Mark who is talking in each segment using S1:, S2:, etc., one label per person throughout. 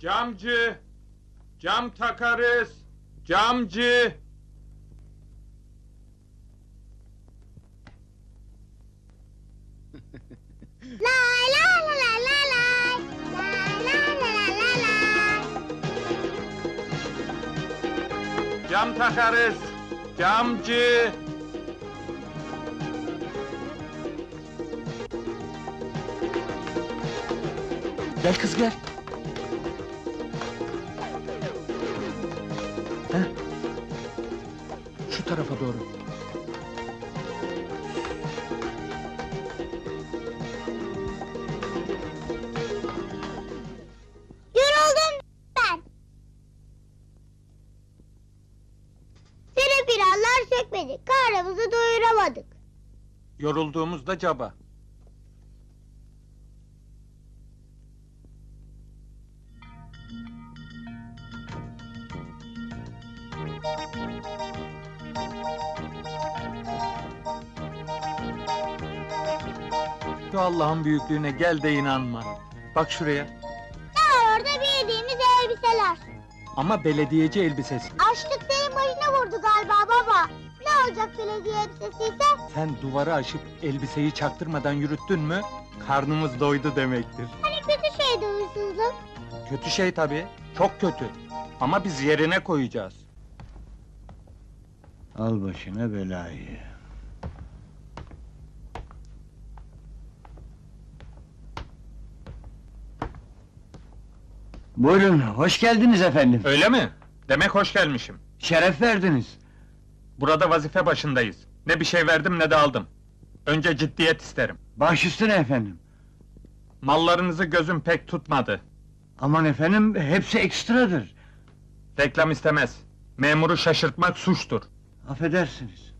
S1: Camcı! Cam takarız! Camcı!
S2: Lay la la la lay. Lay lay la la la lay.
S1: Cam takarız! Camcı!
S3: Gel kız gel. Heh. Şu tarafa doğru.
S2: Yoruldum ben. Seni planlar çekmedik. Karnımızı doyuramadık.
S1: Yorulduğumuzda caba. Şu Allah'ın büyüklüğüne gel de inanma. Bak şuraya.
S2: Ne var orada bildiğimiz elbiseler.
S1: Ama belediyeci elbisesi.
S2: Açlık senin başına vurdu galiba baba. Ne olacak belediye elbisesiyse?
S1: Sen duvarı aşıp elbiseyi çaktırmadan yürüttün mü, karnımız doydu demektir.
S2: Hani kötü şeydi huysuzluk.
S1: Kötü şey tabii, çok kötü. Ama biz yerine koyacağız.
S4: Al başına belayı. Buyurun, hoş geldiniz efendim.
S1: Öyle mi? Demek hoş gelmişim.
S4: Şeref verdiniz.
S1: Burada vazife başındayız. Ne bir şey verdim ne de aldım. Önce ciddiyet isterim.
S4: Baş üstüne efendim.
S1: Mallarınızı gözüm pek tutmadı.
S4: Aman efendim, hepsi ekstradır.
S1: Reklam istemez. Memuru şaşırtmak suçtur.
S4: Affedersiniz.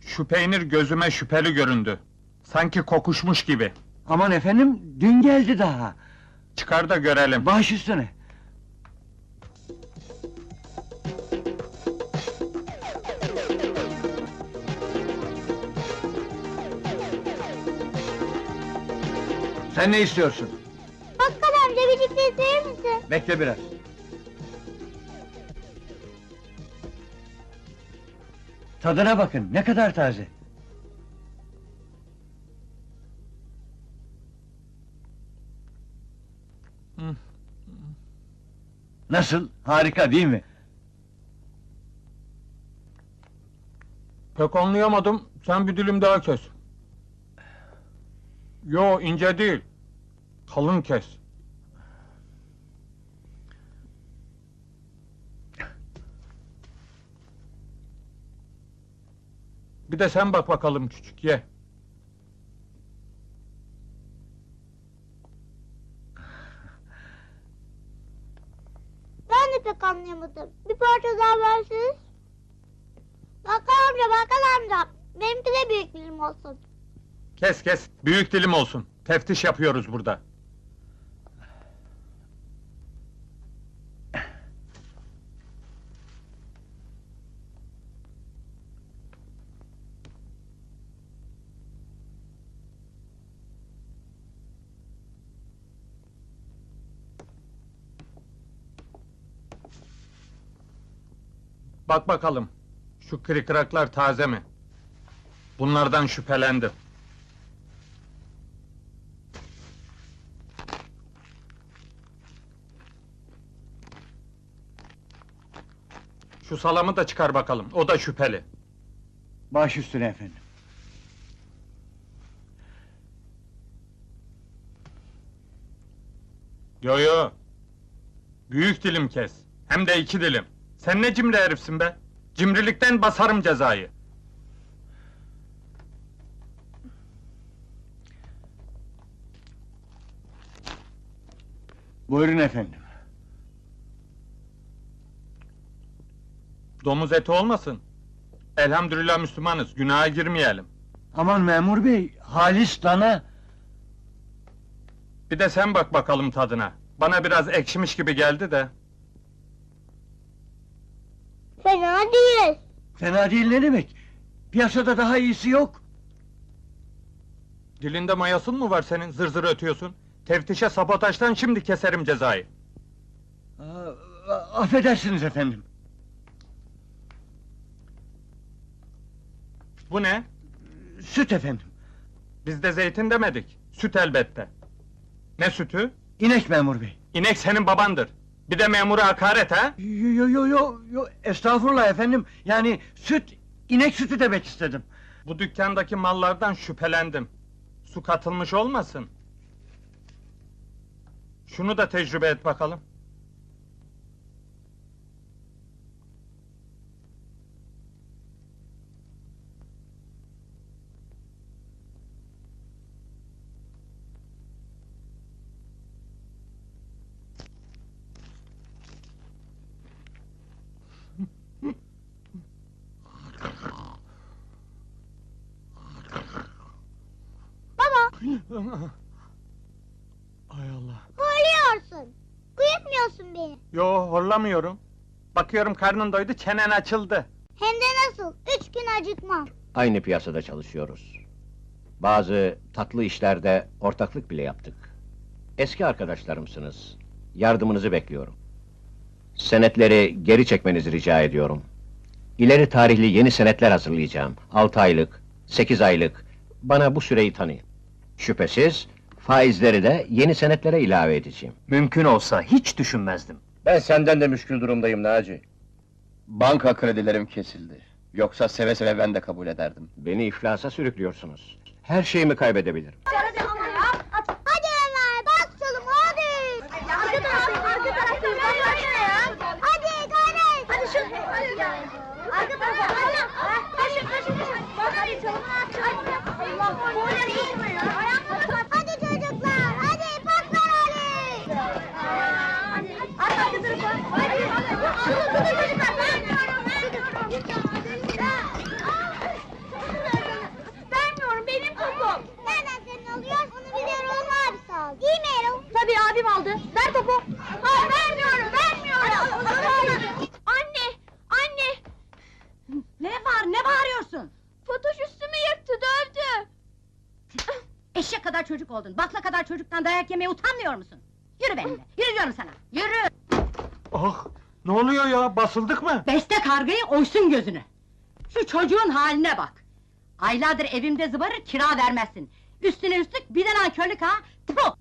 S1: Şu peynir gözüme şüpheli göründü. Sanki kokuşmuş gibi.
S4: Aman efendim, dün geldi daha.
S1: Çıkar da görelim.
S4: Baş üstüne. Sen ne istiyorsun?
S2: Bakkal amca bir çift verir misin?
S4: Bekle biraz. Tadına bakın, ne kadar taze. Nasıl? Harika değil mi?
S1: Pek anlayamadım. Sen bir dilim daha kes. Yo ince değil. Kalın kes. Bir de sen bak bakalım küçük ye.
S2: Pek anlayamadım. Bir parça daha verseniz. Bakkal amca, bakkal amca. Benimki de büyük dilim olsun.
S1: Kes kes. Büyük dilim olsun. Teftiş yapıyoruz burada. Bak bakalım. Şu kırıklar taze mi? Bunlardan şüphelendim. Şu salamı da çıkar bakalım. O da şüpheli.
S4: Baş üstüne efendim.
S1: Yo yo. Büyük dilim kes. Hem de iki dilim. Sen ne cimri herifsin be? Cimrilikten basarım cezayı.
S4: Buyurun efendim.
S1: Domuz eti olmasın. Elhamdülillah Müslümanız. Günaha girmeyelim.
S4: Aman memur bey, halis dana.
S1: Bir de sen bak bakalım tadına. Bana biraz ekşimiş gibi geldi de.
S2: Fena değil.
S4: Fena değil ne demek? Piyasada daha iyisi yok.
S1: Dilinde mayasın mı var senin? Zır zır ötüyorsun. Teftişe sabotajdan şimdi keserim cezayı.
S4: Aa, affedersiniz efendim.
S1: Bu ne?
S4: Süt efendim.
S1: Biz de zeytin demedik. Süt elbette. Ne sütü?
S4: İnek memur bey.
S1: İnek senin babandır. Bir de memura hakaret ha?
S4: Yo yo yo yo yo estağfurullah efendim. Yani süt inek sütü demek istedim.
S1: Bu dükkandaki mallardan şüphelendim. Su katılmış olmasın? Şunu da tecrübe et bakalım. Ay Allah.
S2: horluyorsun. Uyutmuyorsun beni.
S1: Yo horlamıyorum. Bakıyorum karnın doydu, çenen açıldı.
S2: Hem de nasıl? Üç gün acıkmam.
S5: Aynı piyasada çalışıyoruz. Bazı tatlı işlerde ortaklık bile yaptık. Eski arkadaşlarımsınız. Yardımınızı bekliyorum. Senetleri geri çekmenizi rica ediyorum. İleri tarihli yeni senetler hazırlayacağım. Altı aylık, sekiz aylık. Bana bu süreyi tanıyın. Şüphesiz faizleri de yeni senetlere ilave edeceğim.
S3: Mümkün olsa hiç düşünmezdim.
S5: Ben senden de müşkül durumdayım Naci.
S6: Banka kredilerim kesildi. Yoksa seve seve ben de kabul ederdim.
S5: Beni iflasa sürüklüyorsunuz. Her şeyimi kaybedebilirim.
S2: Hadi Ömer, bas çalım hadi. Arka tarafı, arka tarafı. Hadi gayret. Hadi şu. Arka tarafı, hadi. Kaşın, kaşın, kaşın. Hadi çalımını at, çalımını. Allah, boyları iyi ya. Hadi çocuklar, hadi patlar Ali. Hadi, arka tarafa. Hadi, hadi. Vermiyorum, benim topum. Nereden senin oluyor? Onu bir Erol abisi aldı. Değil mi Erol? Tabii abim aldı. Ver topu. Hayır, vermiyorum, vermiyorum. Anne, anne.
S7: Ne var, ne bağırıyorsun?
S2: Fatoş üstümü yırttı, dövdü.
S7: Eşek kadar çocuk oldun, bakla kadar çocuktan dayak yemeye utanmıyor musun? Yürü benimle, yürü diyorum sana, yürü!
S1: Oh, ne oluyor ya? Basıldık mı?
S7: Beste kargayı oysun gözünü! Şu çocuğun haline bak! Aylardır evimde zıbarır, kira vermezsin! Üstüne üstlük bir de nankörlük ha! Tfu!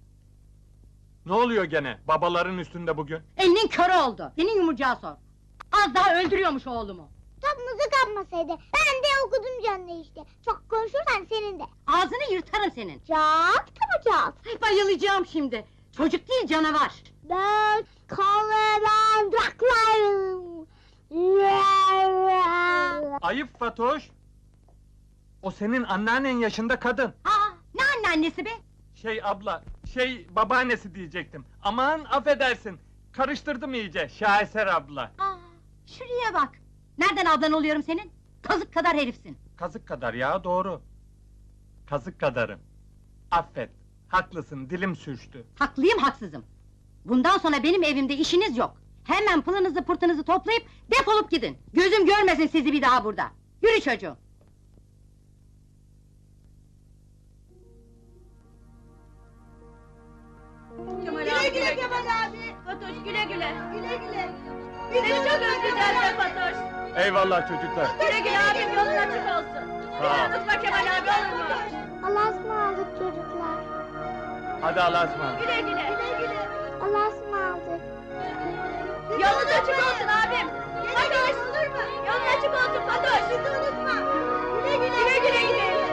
S1: Ne oluyor gene? Babaların üstünde bugün.
S7: Elinin körü oldu, senin yumurcağı sor! Az daha öldürüyormuş oğlumu!
S2: Topumuzu kapmasaydı, ben de okudum canlı işte. Çok konuşursan senin de.
S7: Ağzını yırtarım senin!
S2: Çat kapacağız.
S7: Ay, bayılacağım şimdi! Çocuk değil canavar!
S2: Ben kalandraklarım.
S1: Ayıp Fatoş. O senin anneannen yaşında kadın.
S7: Aa, ne anneannesi be?
S1: Şey abla, şey babaannesi diyecektim. Aman affedersin. Karıştırdım iyice. Şaheser abla.
S7: Aa, şuraya bak! Nereden ablan oluyorum senin? Kazık kadar herifsin!
S1: Kazık kadar ya doğru. Kazık kadarım. Affet. Haklısın dilim sürçtü.
S7: Haklıyım haksızım. Bundan sonra benim evimde işiniz yok. Hemen pılınızı pırtınızı toplayıp defolup gidin. Gözüm görmesin sizi bir daha burada. Yürü çocuğum.
S8: Güle güle Kemal abi. Fatoş güle güle. Güle güle. Seni çok özleyeceğiz be Fatoş.
S1: Eyvallah çocuklar.
S8: Güle güle abim yolun açık olsun.
S1: Sağ ol.
S8: Unutma Kemal abi olur mu?
S2: Allah'a ısmarladık çocuklar.
S1: Hadi Allah'a ısmarladık.
S8: Güle güle. Güle güle.
S2: Allah'a ısmarladık.
S8: Yolun açık olsun abim. Fatoş. Olur mu? Yolun açık olsun Fatoş. Bizi unutma. Güle güle. Güle güle güle. Güle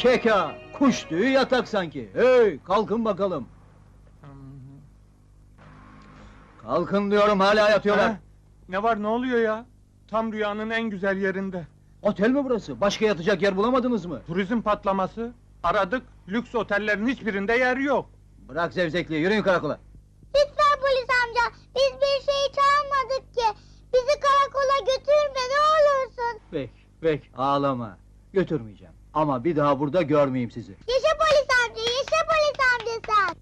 S4: keka! Kuş tüyü yatak sanki. Hey kalkın bakalım. Kalkın diyorum hala yatıyorlar.
S1: Ha? Ne var ne oluyor ya? Tam rüyanın en güzel yerinde.
S4: Otel mi burası? Başka yatacak yer bulamadınız mı?
S1: Turizm patlaması. Aradık, lüks otellerin hiçbirinde yer yok.
S4: Bırak zevzekliği yürüyün karakola.
S2: Lütfen polis amca, biz bir şey çalmadık ki. Bizi karakola götürme ne olursun.
S4: Pek pek ağlama. Götürmeyeceğim. Ama bir daha burada görmeyeyim sizi.
S2: Yaşa polis amca, yaşa polis amca sen.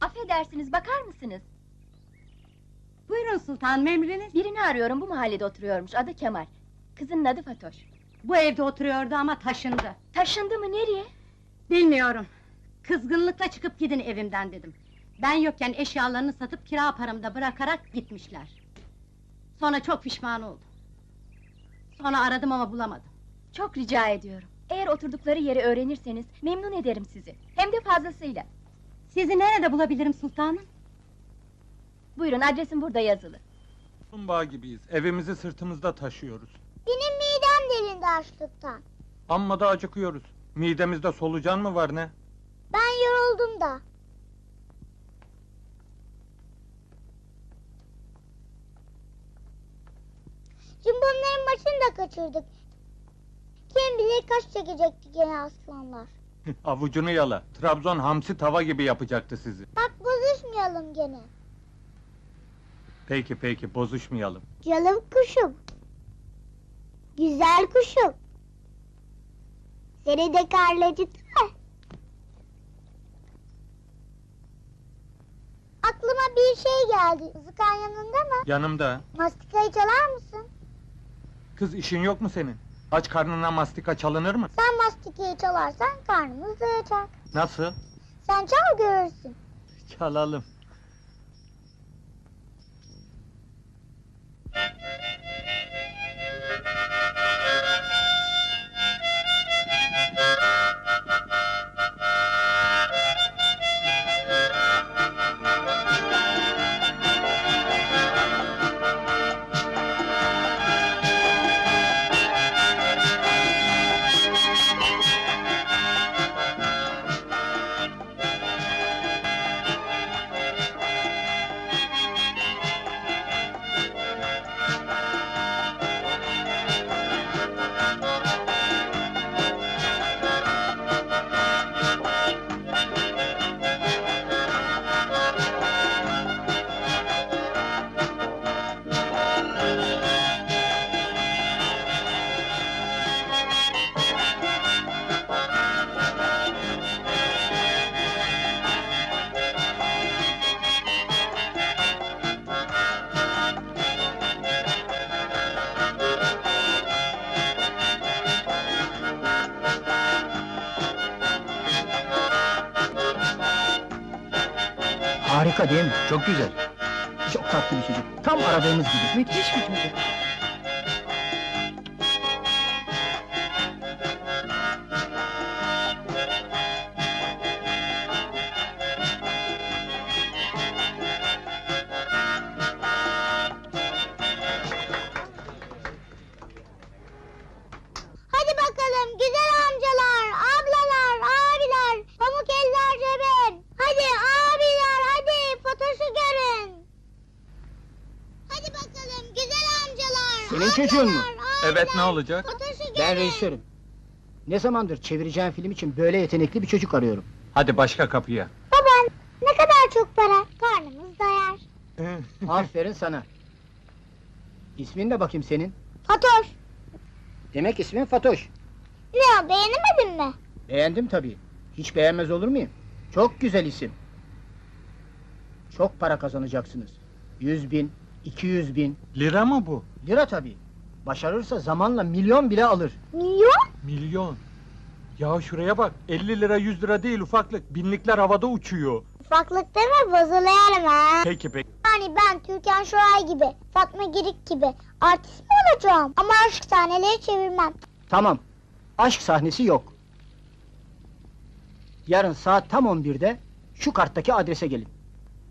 S8: Affedersiniz bakar mısınız?
S7: Buyurun sultanım emriniz.
S8: Birini arıyorum bu mahallede oturuyormuş adı Kemal. Kızının adı Fatoş.
S7: Bu evde oturuyordu ama taşındı.
S8: Taşındı mı nereye?
S7: Bilmiyorum. Kızgınlıkla çıkıp gidin evimden dedim. Ben yokken eşyalarını satıp kira paramda bırakarak gitmişler. Sonra çok pişman oldum. Sonra aradım ama bulamadım.
S8: Çok rica ediyorum. Eğer oturdukları yeri öğrenirseniz memnun ederim sizi. Hem de fazlasıyla.
S7: Sizi nerede bulabilirim sultanım?
S8: Buyurun adresim burada yazılı.
S1: Kaplumbağa gibiyiz. Evimizi sırtımızda taşıyoruz.
S2: Benim midem delindi açlıktan.
S1: Amma da acıkıyoruz. Midemizde solucan mı var ne?
S2: Ben yoruldum da. Cimbomların maçını da kaçırdık. Kim bilir kaç çekecekti gene aslanlar.
S1: Avucunu yala. Trabzon hamsi tava gibi yapacaktı sizi.
S2: Bak bozuşmayalım gene.
S1: Peki peki bozuşmayalım.
S2: Canım kuşum. Güzel kuşum. Seni de değil mi? Aklıma bir şey geldi. Zıkan yanında mı?
S1: Yanımda.
S2: Mastikayı çalar mısın?
S1: Kız işin yok mu senin? Aç karnına mastika çalınır mı?
S2: Sen mastikayı çalarsan karnımız doyacak.
S1: Nasıl?
S2: Sen çal görürsün.
S1: Çalalım.
S4: Harika değil mi? Çok güzel. Çok tatlı bir çocuk. Tam aradığımız gibi. Müthiş bir çocuk. Çocuğun mu?
S1: Evet ne olacak?
S9: Ben rejisörüm. Ne zamandır çevireceğim film için böyle yetenekli bir çocuk arıyorum.
S1: Hadi başka kapıya.
S2: Baba ne kadar çok para, karnımız doyar.
S9: Aferin sana. İsmin ne bakayım senin?
S2: Fatoş,
S9: Demek ismin Fatoş.
S2: ne o beğenemedin mi?
S9: Beğendim tabii. Hiç beğenmez olur muyum? Çok güzel isim. Çok para kazanacaksınız. Yüz bin, iki yüz bin,
S1: Lira mı bu?
S9: lira tabii. Başarırsa zamanla milyon bile alır.
S2: Milyon?
S1: Milyon. Ya şuraya bak. 50 lira 100 lira değil ufaklık. Binlikler havada uçuyor.
S2: Ufaklık deme bozuluyorum ha.
S1: Peki peki.
S2: Yani ben Türkan Şoray gibi, Fatma Girik gibi artist mi olacağım? Ama aşk sahneleri çevirmem.
S9: Tamam. Aşk sahnesi yok. Yarın saat tam 11'de şu karttaki adrese gelin.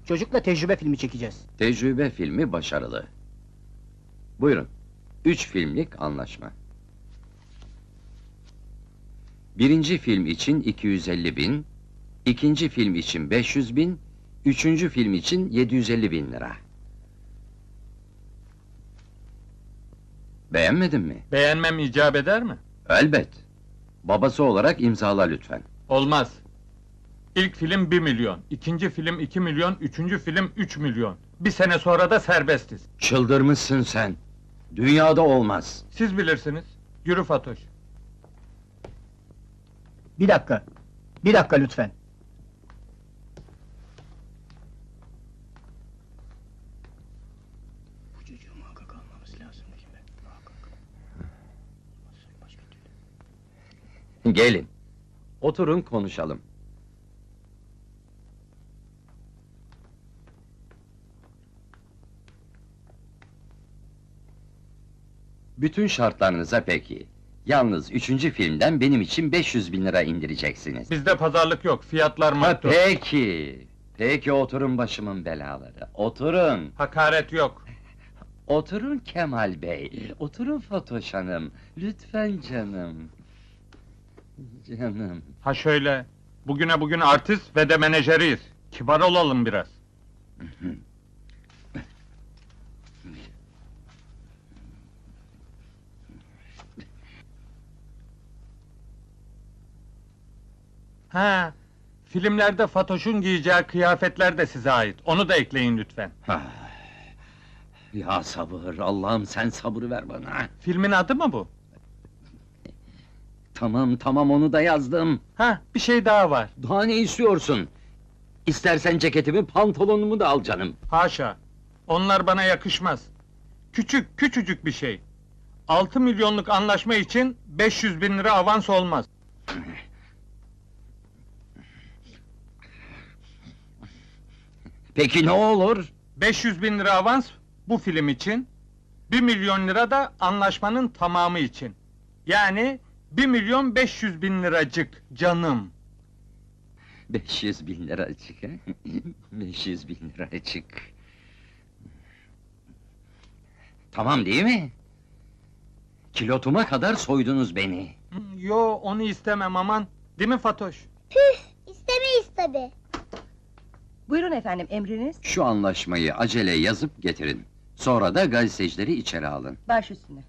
S9: Çocukla tecrübe filmi çekeceğiz.
S10: Tecrübe filmi başarılı. Buyurun. Üç filmlik anlaşma. Birinci film için 250 bin, ikinci film için 500 bin, üçüncü film için 750 bin lira. Beğenmedin mi?
S1: Beğenmem icap eder mi?
S10: Elbet. Babası olarak imzala lütfen.
S1: Olmaz. İlk film 1 milyon, ikinci film 2 milyon, üçüncü film 3 milyon. Bir sene sonra da serbestiz.
S10: Çıldırmışsın sen. Dünyada olmaz.
S1: Siz bilirsiniz. Yürü Fatoş.
S9: Bir dakika. Bir dakika lütfen.
S10: Gelin. Oturun konuşalım. Bütün şartlarınıza peki. Yalnız üçüncü filmden benim için 500 bin lira indireceksiniz.
S1: Bizde pazarlık yok. Fiyatlar
S10: Ha,
S1: maktul.
S10: peki. Peki oturun başımın belaları. Oturun.
S1: Hakaret yok.
S10: Oturun Kemal Bey. Oturun Fatoş Hanım. Lütfen canım. Canım.
S1: Ha şöyle. Bugüne bugün artist ve de menajeriyiz. Kibar olalım biraz. Ha, filmlerde Fatoş'un giyeceği kıyafetler de size ait. Onu da ekleyin lütfen.
S10: Ah. Ya sabır, Allah'ım sen sabır ver bana.
S1: Filmin adı mı bu?
S10: Tamam tamam onu da yazdım.
S1: Ha, bir şey daha var.
S10: Daha ne istiyorsun? İstersen ceketimi, pantolonumu da al canım.
S1: Haşa. Onlar bana yakışmaz. Küçük, küçücük bir şey. 6 milyonluk anlaşma için 500 bin lira avans olmaz.
S10: Peki ne olur?
S1: 500 bin lira avans bu film için, 1 milyon lira da anlaşmanın tamamı için. Yani 1 milyon 500 bin liracık canım.
S10: 500 bin lira açık ha? 500 bin lira açık. Tamam değil mi? Kilotuma kadar soydunuz beni.
S1: Yo onu istemem aman. Değil mi Fatoş?
S2: İstemeyiz tabi.
S8: Buyurun efendim, emriniz?
S10: Şu anlaşmayı acele yazıp getirin. Sonra da gazetecileri içeri alın.
S8: Baş üstüne.